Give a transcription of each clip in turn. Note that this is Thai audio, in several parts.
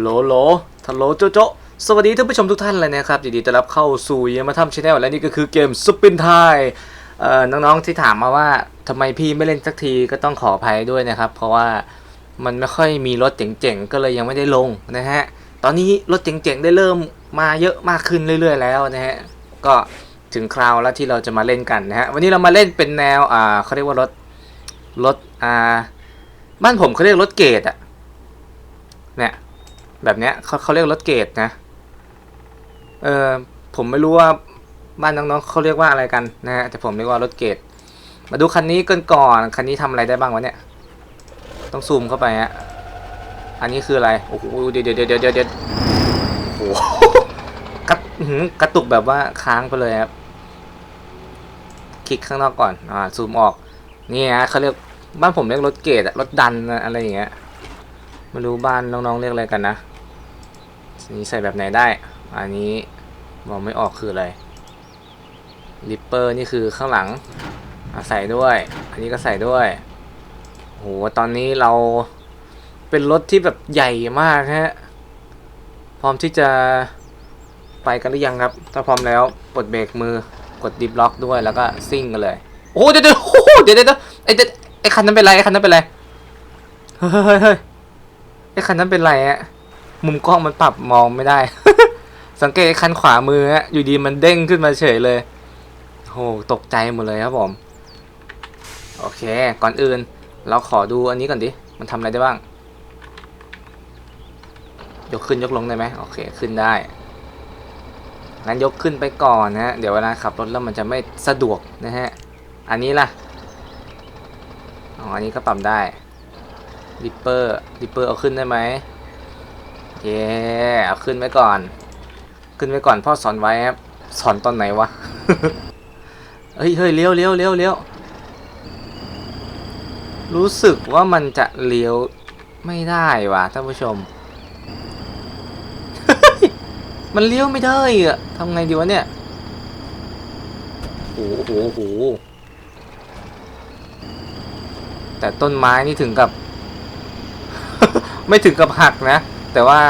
โลโลทัลโลโจโจสวัสดีท่านผู้ชมทุกท่านเลยนะครับยินดีต้อนรับเข้าสู่ยามาทำชาแนลและนี่ก็คือเกมสปินไทยเอ่อน้องๆที่ถามมาว่าทำไมพี่ไม่เล่นสักทีก็ต้องขออภัยด้วยนะครับ เพราะว่ามันไม่ค่อยมีรถเจ๋งๆก็เลยยังไม่ได้ลงนะฮะตอนนี้รถเจ๋งๆได้เริ่มมาเยอะมากขึ้นเรื่อยๆ แล้วนะฮะก็ถึงคราวแล้วที่เราจะมาเล่นกันนะฮะวันนี้เรามาเล่นเป็นแนวอ่าเขาเรียกว่ารถรถอ่าบ้านผมเขาเรียกรถเกตอะเนี่ย แบบเนี้ยเขาเขาเรียกรถเกตนะเออผมไม่รู้ว่าบ้านน้องๆเขาเรียกว่าอะไรกันนะฮะแต่ผมเรียกว่ารถเกตมาดูคันนี้กันก่อนคันนี้ทำอะไรได้บ้างวะเนี่ยต้องซูมเข้าไปฮะอันนี้คืออะไรโอ้โหเดี๋ยวเดี๋ยวเดี๋ยวเดี๋ยวเดี๋ยวโอ้โหกระกระตุกแบบว่าค้างไปเลยครับคลิกข้างนอกก่อนอ่าซูมออกนี่ฮะเขาเรียกบ้านผมเรียกรถเกตอะรถดันอะไรอย่างเงี้ย ไม่รู้บ้านน้องๆเรียกอะไรกันนะนนี้ใส่แบบไหนได้ อันนี้มองไม่ออกคืออะไรลิปเปอร์นี่คือข้างหลังอะใส่ด้วย อันนี้ก็ใส่ด้วยโหตอนนี้เราเป็นรถที่แบบใหญ่มากฮะ พร้อมที่จะไปกันหรือยังครับ ถ้าพร้อมแล้วปลดเบรกมือกดดิฟล็อกด้วยแล้วก็ซิ่งกันเลย โอ้เดี๋ยวเดี๋ยวเดี๋ยวเดี๋ยวไอ้ไอ้คันนั้นเป็นไรไอ้คันนั้นเป็นไร เฮ้ยเฮ้ย ไอ้คันนั้นเป็นไรอะมุมกล้องมันปรับมองไม่ได้ สังเกตไอ้คันขวามือฮะอยู่ดีมันเด้งขึ้นมาเฉยเลยโอ้โหตกใจหมดเลยครับผม โอเค ก่อนอื่น เราขอดูอันนี้ก่อนดิ มันทำอะไรได้บ้าง ยกขึ้นยกลงได้ไหมโอเคขึ้นได้ งั้นยกขึ้นไปก่อนนะฮะ เดี๋ยวเวลาขับรถแล้วมันจะไม่สะดวกนะฮะ อันนี้ล่ะ อ๋อ อันนี้ก็ปรับได้ ดิปเปอร์ดิปเปอร์เอาขึ้นได้ไหมเย้เอาขึ้นไว้ก่อน ขึ้นไว้ก่อนพ่อสอนไว้ครับสอนตอนไหนวะเฮ้ยเฮ้ยเลี้ยวเลี้ยวเลี้ยวเลี้ยวรู้สึกว่ามันจะเลี้ยวไม่ได้ว่ะท่านผู้ชม มันเลี้ยวไม่ได้อะทำไงดีวะเนี่ยโอ้โหโหโหแต่ต้นไม้นี่ถึงกับ ไม่ถึงกับหักนะ แต่ว่า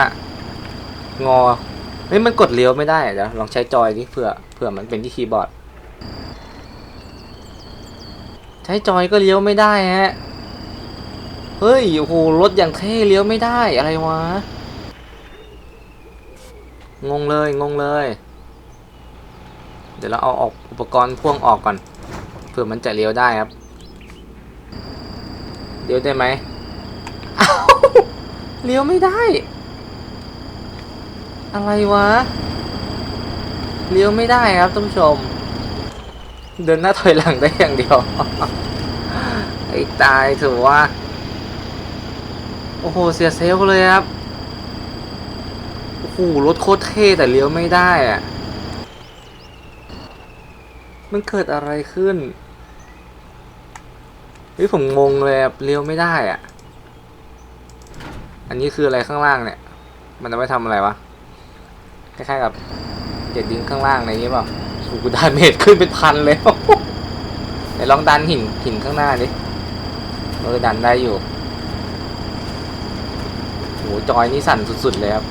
งอเฮ้ยมันกดเลี้ยวไม่ได้เดี๋ยวลองใช้จอยดิเผื่อเผื่อมันเป็นที่คีย์บอร์ด ใช้จอยก็เลี้ยวไม่ได้ฮะเฮ้ยโอ้โหรถอย่างเท่เลี้ยวไม่ได้อะไรวะงงเลยงงเลย เดี๋ยวเราเอาออกอุปกรณ์พ่วงออกก่อนเผื่อมันจะเลี้ยวได้ครับ เลี้ยวได้ไหมอ้าว เลี้ยวไม่ได้ อะไรวะ เลี้ยวไม่ได้ครับท่านผู้ชม เดินหน้าถอยหลังได้อย่างเดียว ไอ้ตายถือว่า โอ้โห เสียเซลเลยครับ โอ้โห รถโคตรเท่แต่เลี้ยวไม่ได้อะมันเกิดอะไรขึ้นเฮ้ยผมงงเลยอะเลี้ยวไม่ได้อะ อันนี้คืออะไรข้างล่างเนี่ย มันเอาไว้ทำอะไรวะ คล้ายๆกับเจ็ดดิ้งข้างล่างอะไรอย่างงี้เปล่าโอ้โหดาเมจขึ้นเป็นพันเลยไหนลองดันหินหินข้างหน้าดิเออดันได้อยู่โหจอยนี่สั่นสุดๆเลยครับ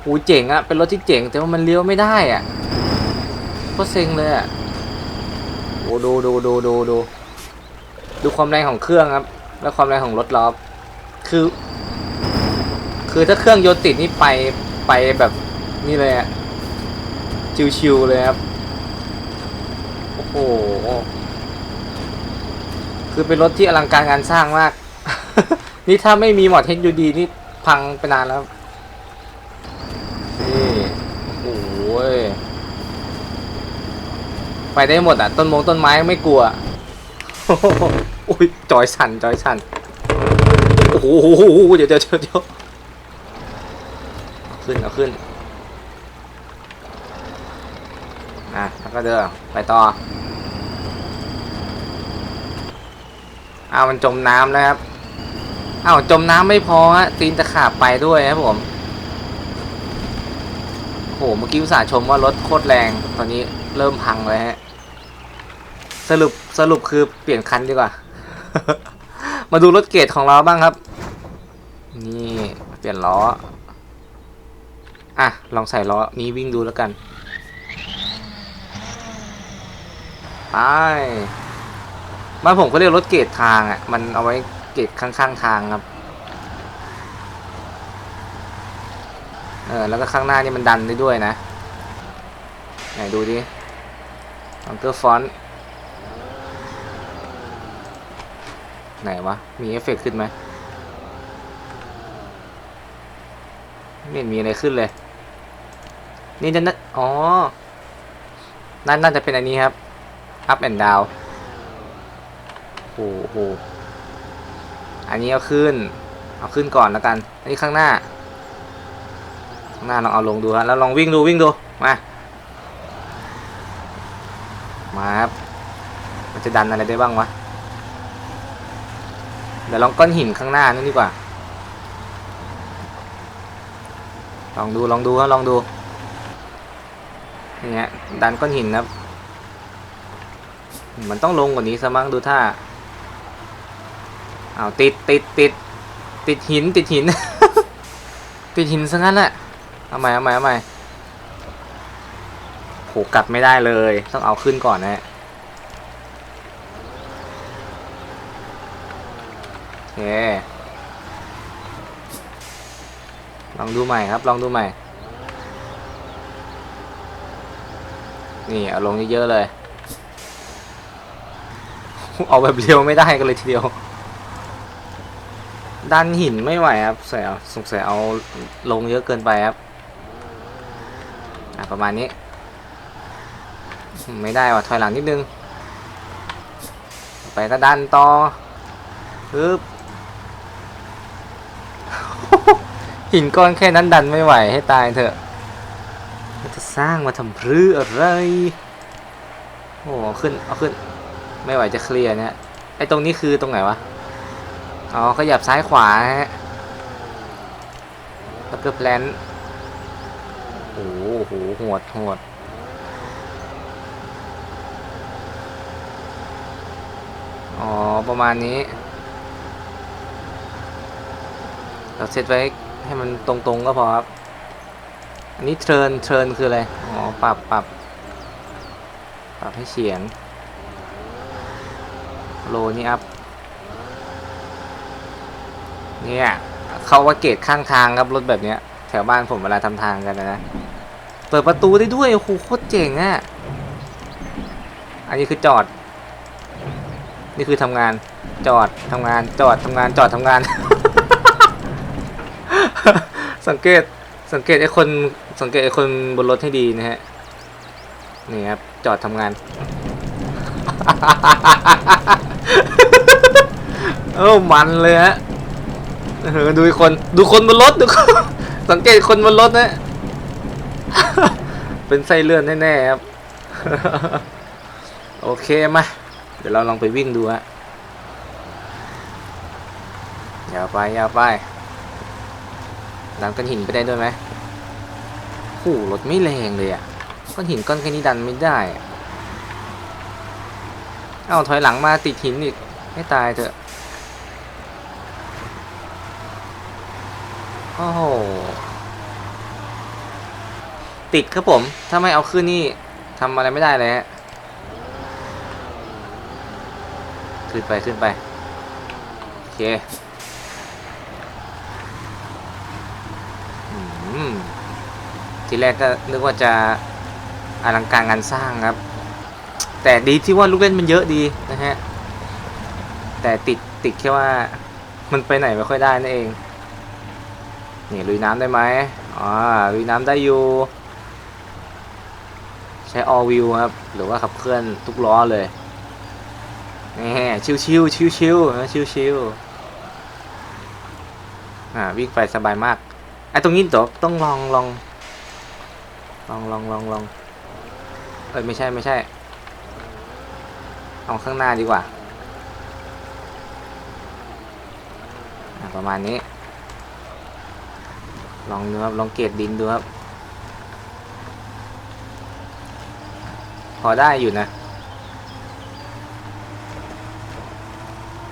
โหเจ๋งอะเป็นรถที่เจ๋งแต่ว่ามันเลี้ยวไม่ได้อะก็เซ็งเลยอะโอ้ดูดูดูดูดูดูความแรงของเครื่องครับ แล้วความแรงของรถล้อคือ คือถ้าเครื่องยนต์ติดนี่ไปไปแบบนี่เลยอะชิวๆเลยครับ โอ้โห คือเป็นรถที่อลังการงานสร้างมาก นี่ถ้าไม่มีหมอดเทคยูดีนี่พังไปนานแล้ว นี่ โอ้โหยไปได้หมดอะ ต้นมงต้นไม้ไม่กลัวโอ้ ยจอยสั่นจอยสั่นโอ้โหเดี๋ยวเดี๋ยวเดี๋ยวขึ้นเอาขึ้นอะแล้วก็เดินไปต่ออ้าวมันจมน้ำแล้วครับอ้าวจมน้ำไม่พอฮะตีนตะขาบไปด้วยครับผมโหเมื่อกี้อุตส่าห์ชมว่ารถโคตรแรง ตอนนี้เริ่มพังเลยฮะ สรุปสรุปคือเปลี่ยนคันดีกว่า มาดูรถเกรดของเราบ้างครับ นี่ เปลี่ยนล้อ อะ ลองใส่ล้อนี้วิ่งดูแล้วกัน ไป บ้านผมก็เรียกรถเกตทางอะ มันเอาไว้เกตข้างๆทางครับ เออ แล้วก็ข้างหน้านี่มันดันได้ด้วยนะ ไหนดูดิอังเกอร์ฟอนต์ ไหนวะ มีเอฟเฟกต์ขึ้นไหมไม่มีอะไรขึ้นเลย นี่จะนั่นอ๋อ นั่นน่าจะเป็นอันนี้ครับ up and down โอ้โห อันนี้เอาขึ้น เอาขึ้นก่อนแล้วกัน อันนี้ข้างหน้า ข้างหน้าลองเอาลงดูฮะแล้วลองวิ่งดูวิ่งดู มา มาครับ มันจะดันอะไรได้บ้างวะ ดี๋ยวลองก้อนหินข้างหน้านั่นดีกว่า ลองดูลองดูครับลองดูนี่ฮะดันก้อนหินครับ มันต้องลงกว่านี้ซะมั้งดูท่าเอาติดติดติดติดหินติดหิน ติดหินซะงั้นแหละเอาใหม่เอาใหม่เอาใหม่โหกลับไม่ได้เลย ต้องเอาขึ้นก่อนนะฮะโอ เค ลองดูใหม่ครับ ลองดูใหม่ นี่เอาลงเยอะๆเลย เอาแบบเร็วไม่ได้กันเลยทีเดียว ดันหินไม่ไหวครับส่เอาสงสัยเอาลงเยอะเกินไปครับอะประมาณนี้ ไม่ได้ว่ะถอยหลังนิดนึง ไปก็ดันต่อปึ๊บ หินก้อนแค่นั้นดันไม่ไหวให้ตายเถอะมันจะสร้างมาทำพรืออะไรโอ้ขึ้นเอาขึ้น ไม่ไหวจะเคลียร์เนี่ยไอ้ตรงนี้คือตรงไหนวะอ๋อขยับซ้ายขวาฮะแล้วก็แพลนโอ้โหหดโหดอ๋อ ประมาณนี้ เราเซตไว้ ให้มันตรงๆก็พอครับ อันนี้เทิร์นเทิร์นคืออะไร อ๋อ ปรับปรับปรับให้เฉียงโลนี่อัพ เนี่ยเขาว่าเกตข้างทางครับรถแบบเนี้ย แถวบ้านผมเวลาทำทางกันนะนะเปิดประตูได้ด้วย โอ้โหโคตรเจ๋งอะ่ะ อันนี้คือจอด นี่คือทำงานจอดทำงานจอดทำงานจอดทำงาน สังเกตสังเกตไอ้คนสังเกตไอ้คนบนรถให้ดีนะฮะนี่ครับจอดทำงาน เออมันเลยฮะเออดูคนดูคนบนรถดูสังเกตคนบนรถนะเป็นไส้เลื่อนแน่ๆครับโอเคมาเดี๋ยวเราลองไปวิ่งดูฮะอย่าไปอย่าไป ดันก้อนหินไปได้ด้วยไหมโอ้รถไม่แรงเลยอะก้อนหินก้อนแค่นี้ดันไม่ได้อะเอาถอยหลังมาติดหินอีกไม่ตายเถอะโอ้โหติดครับผม ถ้าไม่เอาขึ้นนี่ทำอะไรไม่ได้เลยฮะขึ้นไปขึ้นไป โอเคอืม ทีแรกก็นึกว่าจะอลังการงานสร้างครับ แต่ดีที่ว่าลูกเล่นมันเยอะดีนะฮะ แต่ติดติดแค่ว่ามันไปไหนไม่ค่อยได้นั่นเอง นี่ลุยน้ำได้ไหมอ๋อลุยน้ำได้อยู่ใช้ all wheel ครับ หรือว่าขับเคลื่อนทุกล้อเลยนี่ชิวชิวชิวชิวชิวชิวอ่าวิ่งไปสบายมากไอ้ตรงนี้เดี๋ยวต้องลองลอง ลองลองลองลองเอ้ยไม่ใช่ไม่ใช่ลองข้างหน้าดีกว่าประมาณนี้ ลองดูครับ ลองเกรดดินดูครับ พอได้อยู่นะ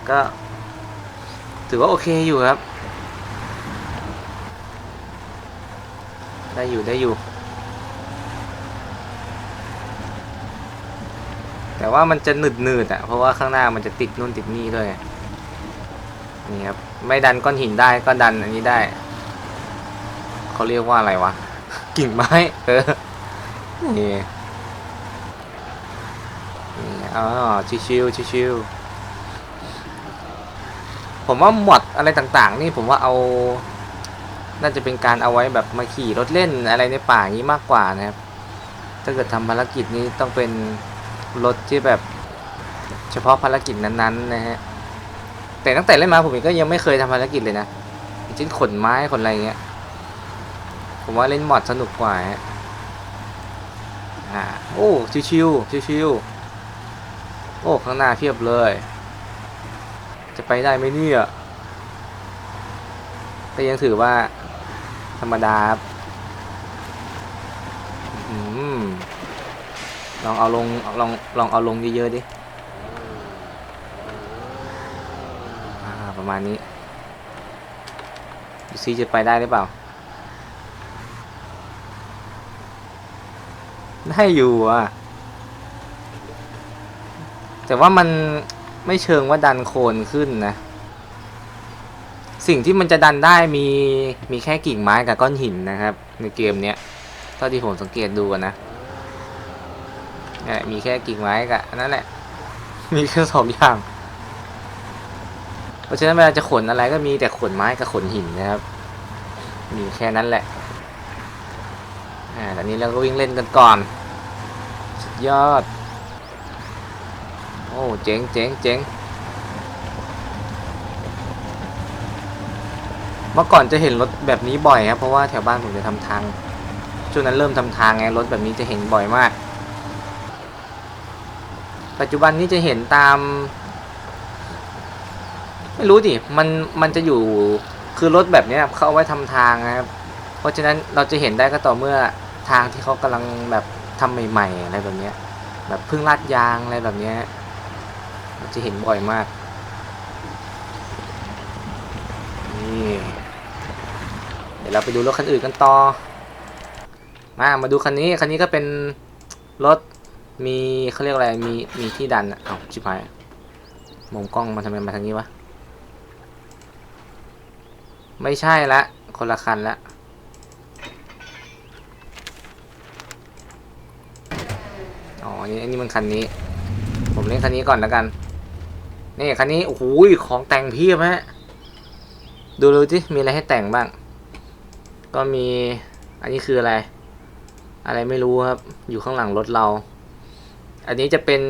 ก็ ถือว่าโอเคอยู่ครับ ได้อยู่ได้อยู่ แต่ว่ามันจะหนืดหนืดอะเพราะว่าข้างหน้ามันจะติดนู่นติดนี่ด้วยนี่ครับไม่ดันก้อนหินได้ก็ดันอันนี้ได้เขาเรียกว่าอะไรวะกิ่งไม้เออนี่นี่อ๋อชิวๆชิวๆผมว่าหมดอะไรต่างๆ นี่ผมว่าเอาน่าจะเป็นการเอาไว้แบบมาขี่รถเล่นอะไรในป่าอย่างนี้มากกว่านะครับ ถ้าเกิดทำภารกิจนี้ต้องเป็น รถที่แบบเฉพาะภารกิจนั้นๆนะฮะแต่ตั้งแต่เล่นมาผมเองก็ยังไม่เคยทำภารกิจเลยนะอย่งเช่นขนไม้ขนอะไรเงี้ยผมว่าเล่นมอดสนุกกว่าฮะอ่าโอ้ชิวๆชิวๆโอ้ข้างหน้าเพียบเลย จะไปได้ไหมเนี่ยก็ยังถือว่าธรรมดาครับอืม ลองเอาลงลองลองเอาลงเยอะๆดิประมาณนี้ดูซิจะไปได้หรือเปล่า ได้อยู่อะ แต่ว่ามันไม่เชิงว่าดันโคนขึ้นนะ สิ่งที่มันจะดันได้มีมีแค่กิ่งไม้กับก้อนหินนะครับ ในเกมเนี้ยเท่าที่ผมสังเกตดูนะเนี่ย มีแค่กิ่งไม้กับนนั้นแหละ มีแค่สองอย่าง เพราะฉะนั้นเวลาจะขนอะไรก็มีแต่ขนไม้กับขนหินนะครับ มีแค่นั้นแหละ อ่าตอนนี้เราก็วิ่งเล่นกันก่อน สุดยอด โอ้ เจ๋งเจ๋งเจ๋งเมื่อก่อนจะเห็นรถแบบนี้บ่อยครับ เพราะว่าแถวบ้านผมจะทำทางช่วงนั้นเริ่มทำทางไงรถแบบนี้จะเห็นบ่อยมาก ปัจจุบันนี้จะเห็นตาม ไม่รู้ดิมันมันจะอยู่คือรถแบบนี้เขาเอาไว้ทำทางนะครับ เพราะฉะนั้นเราจะเห็นได้ก็ต่อเมื่อทางที่เขากำลังแบบทำใหม่ๆอะไรแบบเนี้ยแบบพิ่งลาดยางอะไรแบบเนี้ยเราจะเห็นบ่อยมากนี่เดี๋ยวเราไปดูรถคันอื่นกันต่อมามาดูคันนี้คันนี้ก็เป็นรถ มีเขาเรียกอะไรมีมีที่ดันอะเอาชิบหายมุมกล้องมันทำไมมาทางนี้วะไม่ใช่ละคนละคันละอ๋อนนี้อันนี้มันคันนี้ ผมเล่นคันนี้ก่อนแล้วกันนี่คันนี้โอ้โหของแต่งเพียบฮะดูดูที่มีอะไรให้แต่งบ้าง ก็มีอันนี้คืออะไร อะไรไม่รู้ครับ อยู่ข้างหลังรถเรา อันนี้จะเป็น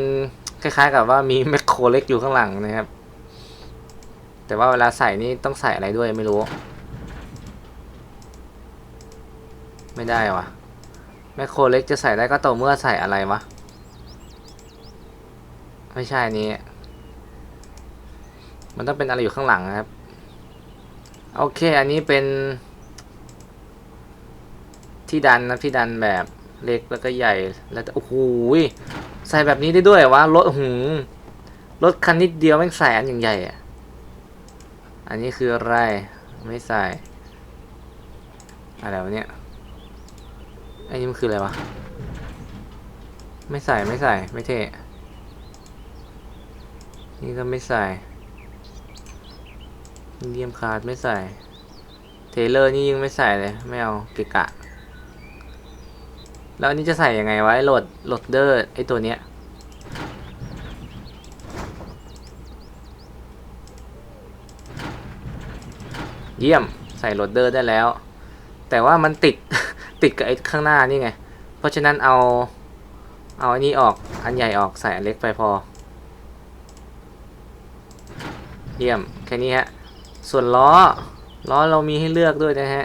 คล้ายๆกับว่ามีแมคโครเล็กอยู่ข้างหลังนะครับ แต่ว่าเวลาใส่นี่ต้องใส่อะไรด้วยไม่รู้ ไม่ได้วะแมคโครเล็กจะใส่ได้ก็ต่อเมื่อใส่อะไรวะ ไม่ใช่นี้ มันต้องเป็นอะไรอยู่ข้างหลังนะครับ โอเค อันนี้เป็น ที่ดันนะที่ดันแบบเล็กแล้วก็ใหญ่แล้วโอ้โห ใส่แบบนี้ได้ด้วยวะรถหูรถคันนิดเดียวแม่งใส่อันอย่างใหญ่อะอันนี้คืออะไร ไม่ใส่ อะไรวะเนี่ยอันนี้มันคืออะไรวะ ไม่ใส่ไม่ใส่ไม่เท่ นี่ก็ไม่ใส่เดียมคาร์ดไม่ใส่ เทเลอร์นี่ยังไม่ใส่เลย ไม่เอาเกะกะ แล้วอันนี้จะใส่ยังไงวะไอ้โหลดโหลดเดอร์ไอ้ตัวเนี้ยเยี่ยมใส่โหลดเดอร์ได้แล้ว แต่ว่ามันติด ติดกับไอ้ข้างหน้านี่ไง เพราะฉะนั้นเอาเอาอันนี้ออกอันใหญ่ออกใส่อันเล็กไปพอ เยี่ยมแค่นี้ฮะ ส่วนล้อล้อเรามีให้เลือกด้วยนะฮะ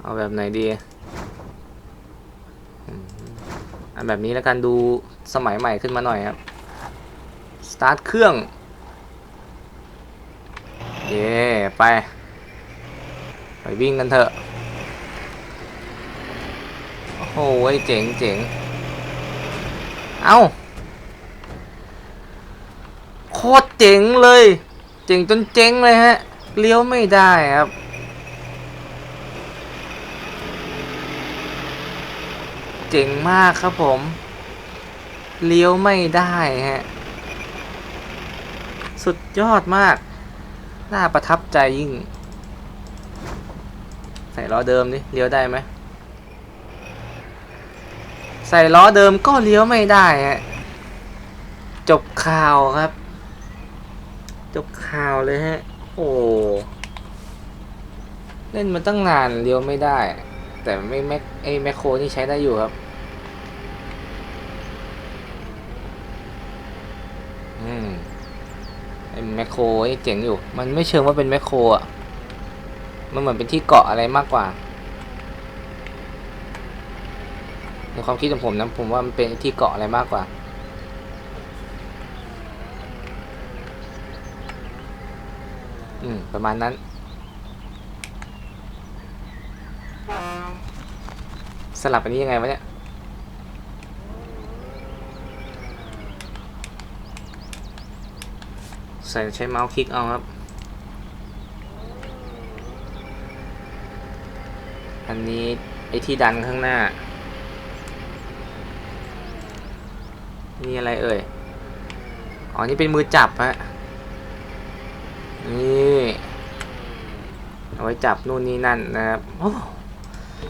เอาแบบไหนดีอืม อันแบบนี้แล้วกันดูสมัยใหม่ขึ้นมาหน่อยครับ สตาร์ทเครื่องเย่ไป ไปวิ่งกันเถอะ โอ้โหเจ๋งเจ๋งเอ้า โคตรเจ๋งเลย เจ๋งจนเจ๋งเลยฮะ เลี้ยวไม่ได้ครับ เจ๋งมากครับผม เลี้ยวไม่ได้ฮะ สุดยอดมาก น่าประทับใจยิ่ง ใส่ล้อเดิมนี่เลี้ยวได้ไหม ใส่ล้อเดิมก็เลี้ยวไม่ได้ฮะ จบข่าวครับ จบข่าวเลยฮะ โอ้เล่นมาตั้งนานเลี้ยวไม่ได้ แต่ไม่แม็คไอแมคโครนี่ใช้ได้อยู่ครับ อืม ไอแมคโครเจ๋งอยู่ มันไม่เชิงว่าเป็นแมคโครอะ มันเหมือนเป็นที่เกาะอะไรมากกว่าในความคิดของผมนะผมว่ามันเป็นที่เกาะอะไรมากกว่า อืม ประมาณนั้น สลับอันนี้ยังไงวะเนี่ย ใส่ใช้เมาส์คลิกเอาครับ อันนี้ไอ้ที่ดันข้างหน้า นี่อะไรเอ่ย อ๋อ นี่เป็นมือจับฮะ นี่ เอาไว้จับนู่นนี่นั่นนะครับ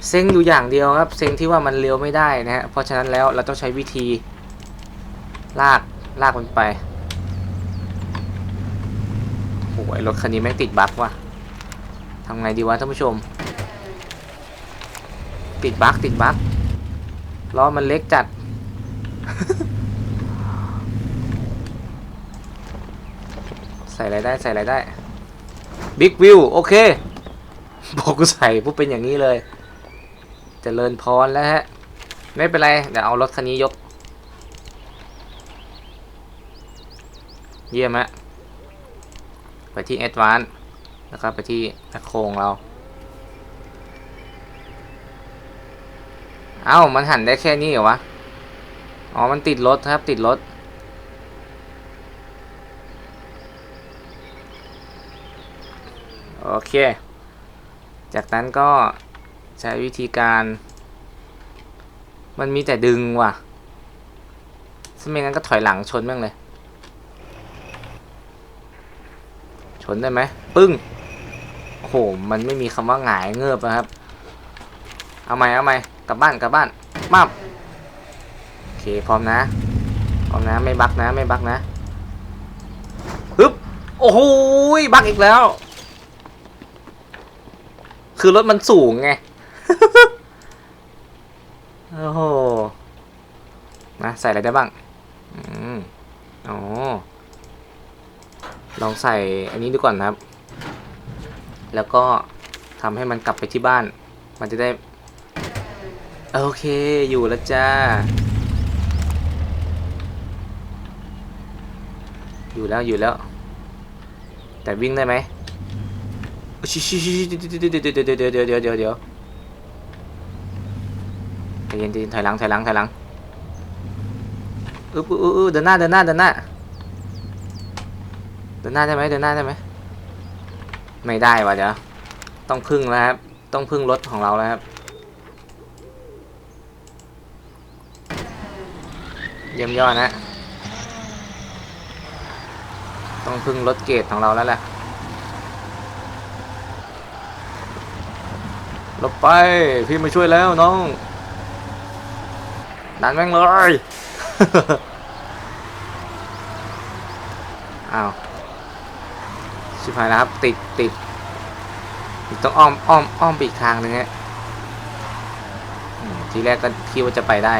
เซ็งอยู่อย่างเดียวครับ เซ็งที่ว่ามันเลี้ยวไม่ได้นะฮะ เพราะฉะนั้นแล้วเราต้องใช้วิธีลากลากมันไป โอ้ยรถคันนี้แม่งติดบั๊กว่ะทำไงดีวะท่านผู้ชม ติดบั๊กติดบั๊กล้อมันเล็กจัด ใส่อะไรได้ใส่อะไรได้บิ๊กวิวโอเคบอกกูใส่ปุ๊บเป็นอย่างนี้เลยจเจริญพรแล้วฮะ ไม่เป็นไร เดี๋ยวเอารถคันนี้ยก เยี่ยมฮะ ไปที่ Advance แล้วก็ไปที่โครงเรา เอ้า มันหันได้แค่นี้เหรอวะ อ๋อ มันติดรถครับติดรถ โอเค จากนั้นก็ใช้วิธีการ มันมีแต่ดึงว่ะถ้าไม่งั้นก็ถอยหลังชนแม่งเลย ชนได้ไหมปึ้งโอ้โหมันไม่มีคำว่าหงายเงือบนะครับ เอาใหม่เอาใหม่กลับบ้านกลับบ้านมาบโอเคพร้อมนะพร้อมนะไม่บักนะไม่บักนะฮึบโอ้โหบักอีกแล้ว คือรถมันสูงไงโอ้โหนะใส่อะไรได้บ้าง อืมอ๋อ ลองใส่อันนี้ดูก่อนนะครับ แล้วก็ทำให้มันกลับไปที่บ้าน มันจะได้ โอเคอยู่แล้วจ้า อยู่แล้วอยู่แล้ว แต่วิ่งได้ไหมชิชิชิเดี๋ยวเดี๋ยวเดี๋ยวเดี๋ยวเดี๋ยวเดี๋ยวใจเย็นใจเย็นถอยหลังถอยหลังถอยหลังอึ๊บอึ๊บอึ๊บเดินหน้าเดินหน้าเดินหน้า ดินหน้าได้ไหมเดินหน้าได้ไหมไม่ได้วะเดี๋ยวต้องพึ่งแล้วครับ ต้องพึ่งรถของเราแล้วครับเยี่ยมยอดนะ ต้องพึ่งรถเกตของเราแล้วแหละหลบไป พี่มาช่วยแล้วน้องดันแม่งเลย อ้าว ชิบหายแล้วครับ ติดติดต้องอ้อมอ้อมอ้อมไปอีกทางหนึงฮะทีแรกก็คิดว่าจะไปได้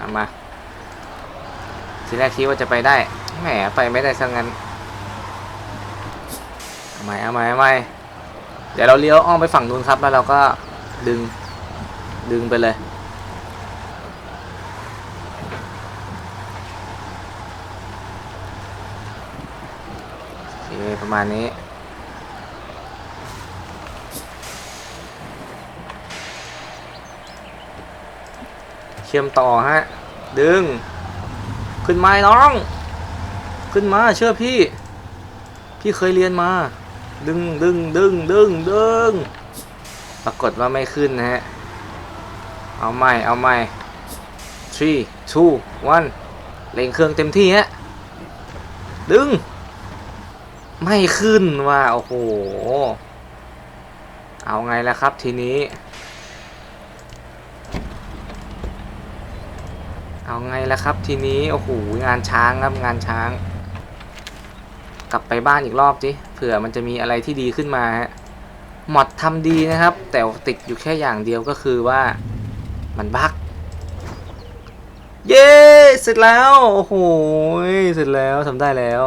อามา ทีแรกคิดว่าจะไปได้ แหมไปไม่ได้ซะงั้นเอาใหม่เอาใหม่เอาใหมเดี๋ยวเราเลี้ยวอ้อมไปฝั่งนู้นครับ แล้วเราก็ดึง ดึงไปเลย โอเค ประ มาณนี้ เชื่อมต่อฮะ ดึง ขึ้นมาไอ้น้อง ขึ้นมาเชื่อพี่พพี่เคยเรียนมา ดึงดึงดึงดึงดึงปรากฏว่าไม่ขึ้นนะฮะ เอาใหม่ เอาใหม่ three two one เร่งเครื่องเต็มที่ฮะ ดึง ไม่ขึ้นว่า โอ้โห เอาไงล่ะครับทีนี้ เอาไงล่ะครับทีนี้ โอ้โห งานช้างครับงานช้าง กลับไปบ้านอีกรอบจิเผื่อมันจะมีอะไรที่ดีขึ้นมาฮะมอดทำดีนะครับ แต่ติดอยู่แค่อย่างเดียวก็คือว่ามันบักเย้ เสร็จแล้ว โอ้โห เสร็จแล้วทำได้แล้ว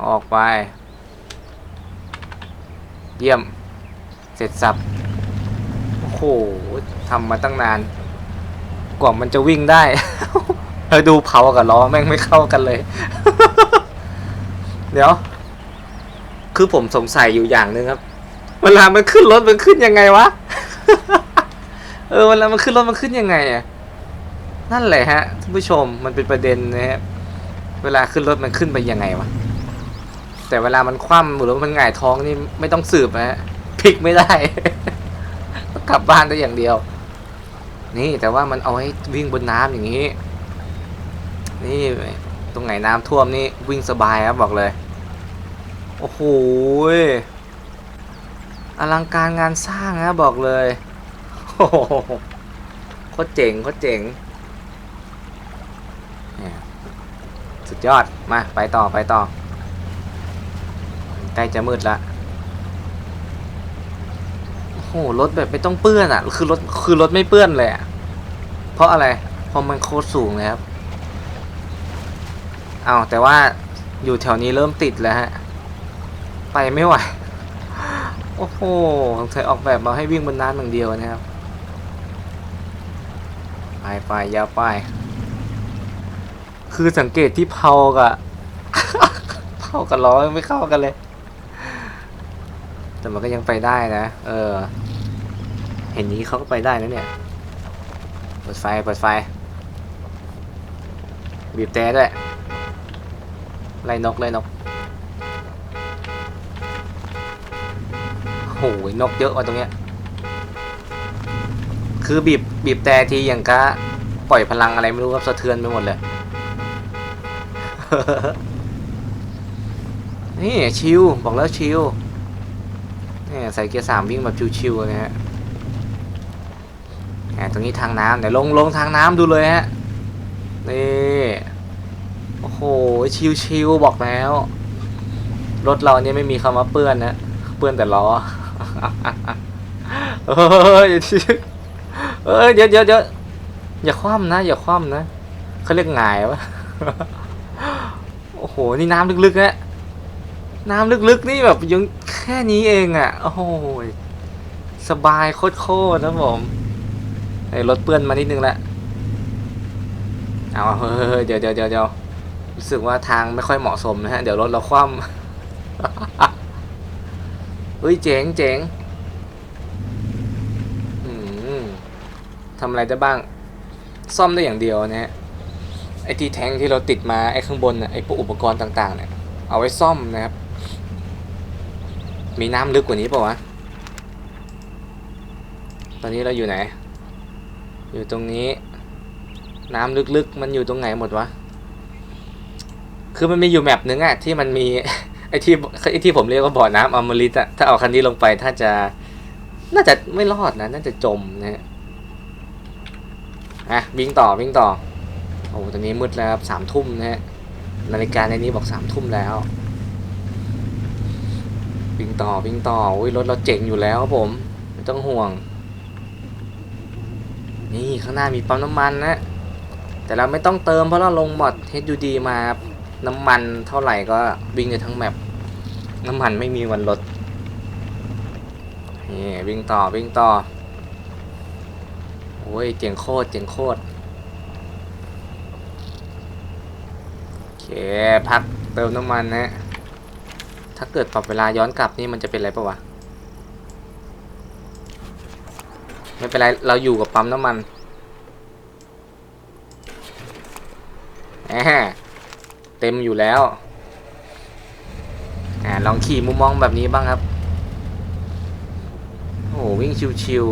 เอาออกไป เยี่ยม เสร็จสับ โอ้โหทำมาตั้งนาน กว่ามันจะวิ่งได้ เออดูเผากับล้อแม่งไม่เข้ากันเลย เดี๋ยว คือผมสงสัยอยู่อย่างหนึ่งครับ เวลามันขึ้นรถมันขึ้นยังไงวะ เออเวลามันขึ้นรถมันขึ้นยังไงอะนั่นแหละฮะท่านผู้ชมมันเป็นประเด็นนะฮะเวลาขึ้นรถมันขึ้นไปยังไงวะ แต่เวลามันคว่ำหรือว่ามันหงายท้องนี่ไม่ต้องสืบนะฮะพลิกไม่ได้ กลับบ้านได้อย่างเดียว นี่แต่ว่ามันเอาไว้วิ่งบนน้ำอย่างนี้ นี่ตรงไหนน้ำท่วมนี่วิ่งสบายครับบอกเลย โอ้โหอลังการงานสร้างนะบอกเลยโอ้โหโคตรเจ๋งโคตรเจ๋งเนี่ยสุดยอดมาไปต่อไปต่อ ใกล้จะมืดละโอ้โหรถแบบไม่ต้องเปื้อนอะ คือรถคือรถไม่เปื้อนเลยอะ เพราะอะไรเพราะมันโคตรสูงเลยครับเอาแต่ว่าอยู่แถวนี้เริ่มติดแล้วฮะ ไปไม่ไหว โอ้โหสงสัยออกแบบมาให้วิ่งบนน้ำอย่างเดียวนะครับ ไปไปยาวไป คือสังเกตที่เพากับเพากับล้อไม่เข้ากันเลย แต่มันก็ยังไปได้นะ เออ เห็นนี้เขาก็ไปได้นะเนี่ย เปิดไฟ เปิดไฟ บีบแต่ด้วย ไล่นกไล่นก โอ้ยนกเยอะว่ะตรงเนี้ย คือบีบบีบแต่ทีอย่างกะปล่อยพลังอะไรไม่รู้ครับสะเทือนไปหมดเลย นี่ชิว บอกแล้วชิว ใส่เกียร์สามวิ่งแบบชิวๆนะฮะตรงนี้ทางน้ำเดี๋ยวลงลงทางน้ำดูเลยฮะ นี่ โอ้โห ชิวๆบอกแล้ว รถเราเนี่ยไม่มีคำว่าเปื้อนนะ เปื้อนแต่ล้อเอ้ยเอ้ยเดี๋ยวเดี๋ยวเดี๋ยวอย่าคว่ำนะ อย่าคว่ำนะเขาเรียกหงายวะโอ้โห นี่น้ำลึกๆนะน้ำลึกๆ นี่แบบยัง แค่นี้เองอะ่ะ โอ้โหสบายโคตรๆนะผมไอ้รถเปื้อนมานิดนึงละเอาเฮ้ยเดี๋ยวเดี๋ยวเดี๋ยวเดี๋ยวรู้สึกว่าทางไม่ค่อยเหมาะสมนะฮะ เดี๋ยวรถเราคว่ำเฮ้ยเจ๋งเจ๋งทำอะไรได้บ้าง ซ่อมได้อย่างเดียวนะฮะ ไอ้ที่แทงที่เราติดมา ไอ้ข้างบนนะไอ้พวกอุปกรณ์ต่างๆเนี่ย เอาไว้ซ่อมนะครับ มีน้ำลึกกว่านี้เปล่าวะ ตอนนี้เราอยู่ไหน อยู่ตรงนี้ น้ำลึกๆ มันอยู่ตรงไหนหมดวะ คือมันมีอยู่แมปนึงอะที่มันมีไอที่ไอที่ผมเรียกว่าบ่อน้ำอมฤตอะถ้าเอาคันนี้ลงไปถ้าจะ น่าจะไม่รอดนะ น่าจะจมนะฮะอะวิ่งต่อวิ่งต่อ โอ้ตอนนี้มืดแล้วครับสามทุ่มนะฮะนาฬิกาในนี้บอกสามทุ่มแล้ว วิ่งต่อวิ่งต่ออุ้ยรถเราเจ๋งอยู่แล้วครับผม ไม่ต้องห่วง นี่ข้างหน้ามีปั๊มน้ำมันนะ แต่เราไม่ต้องเติมเพราะเราลงมอด HUD มาครับน้ำมันเท่าไหร่ก็วิ่งได้ทั้งแมปน้ำมันไม่มีวันลดนี่วิ่งต่อวิ่งต่อโอ้ยเจ๋งโคตรเจ๋งโคตรโอเคพักเติมน้ำมันนะ ถ้าเกิดปรับเวลาย้อนกลับนี่มันจะเป็นอะไรปะวะ ไม่เป็นไร เราอยู่กับปั๊มน้ำมันแหมเต็มอยู่แล้ว อ่า ลองขี่มุมมองแบบนี้บ้างครับ โอ้โหวิ่งชิว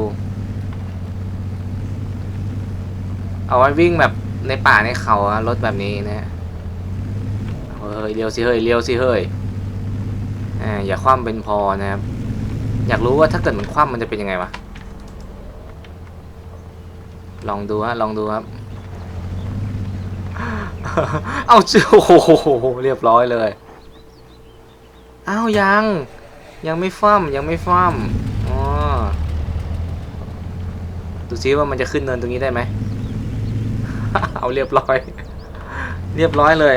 ๆ เอาไว้วิ่งแบบในป่าในเขารถแบบนี้นะฮะเฮ้ยเร็วสิเฮ้ยเร็วสิเฮ้ย อ่าอย่าคว่ำเป็นพอนะครับ อยากรู้ว่าถ้าเกิดมันคว่ำมันจะเป็นยังไงวะ ลองดูฮะลองดูครับ เอาเจ้าโอ้โหเรียบร้อยเลยอ้าวยัง ยังไม่ฟั่มยังไม่ฟั่มอ๋อดูซิว่ามันจะขึ้นเนินตรงนี้ได้ไหม เอาเรียบร้อย เรียบร้อยเลย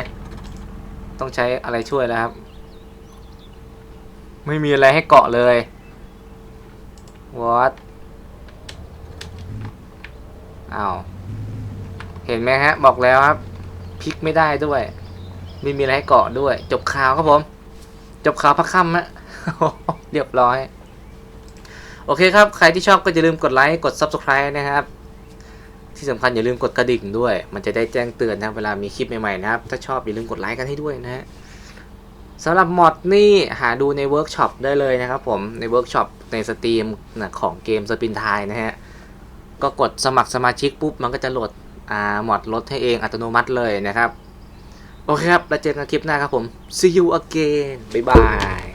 ต้องใช้อะไรช่วยแล้วครับ ไม่มีอะไรให้เกาะเลย what อ้าวเห็นไหมฮะ บอกแล้วครับพลิกไม่ได้ด้วย ไม่มีอะไรให้เกาะด้วย จบข่าวครับผม จบข่าวพักค่ำฮะเรียบร้อย โอเคครับ ใครที่ชอบก็อย่าลืมกดไลค์ กด Subscribe นะครับ ที่สำคัญอย่าลืมกดกระดิ่งด้วย มันจะได้แจ้งเตือนนะ เวลามีคลิปใหม่ๆนะครับ ถ้าชอบอย่าลืมกดไลค์กันให้ด้วยนะฮะ สำหรับมอดนี่หาดูในเวิร์กช็อปได้เลยนะครับผมในเวิร์กช็อปในสตรีมนะของเกมสปินทายนะฮะ ก็กดสมัครสมาชิกปุ๊บ มันก็จะโหลดอ่ามอดลดให้เองอัตโนมัติเลยนะครับ โอเคครับ แล้วเจอกันคลิปหน้าครับผม see you again บ๊ายบาย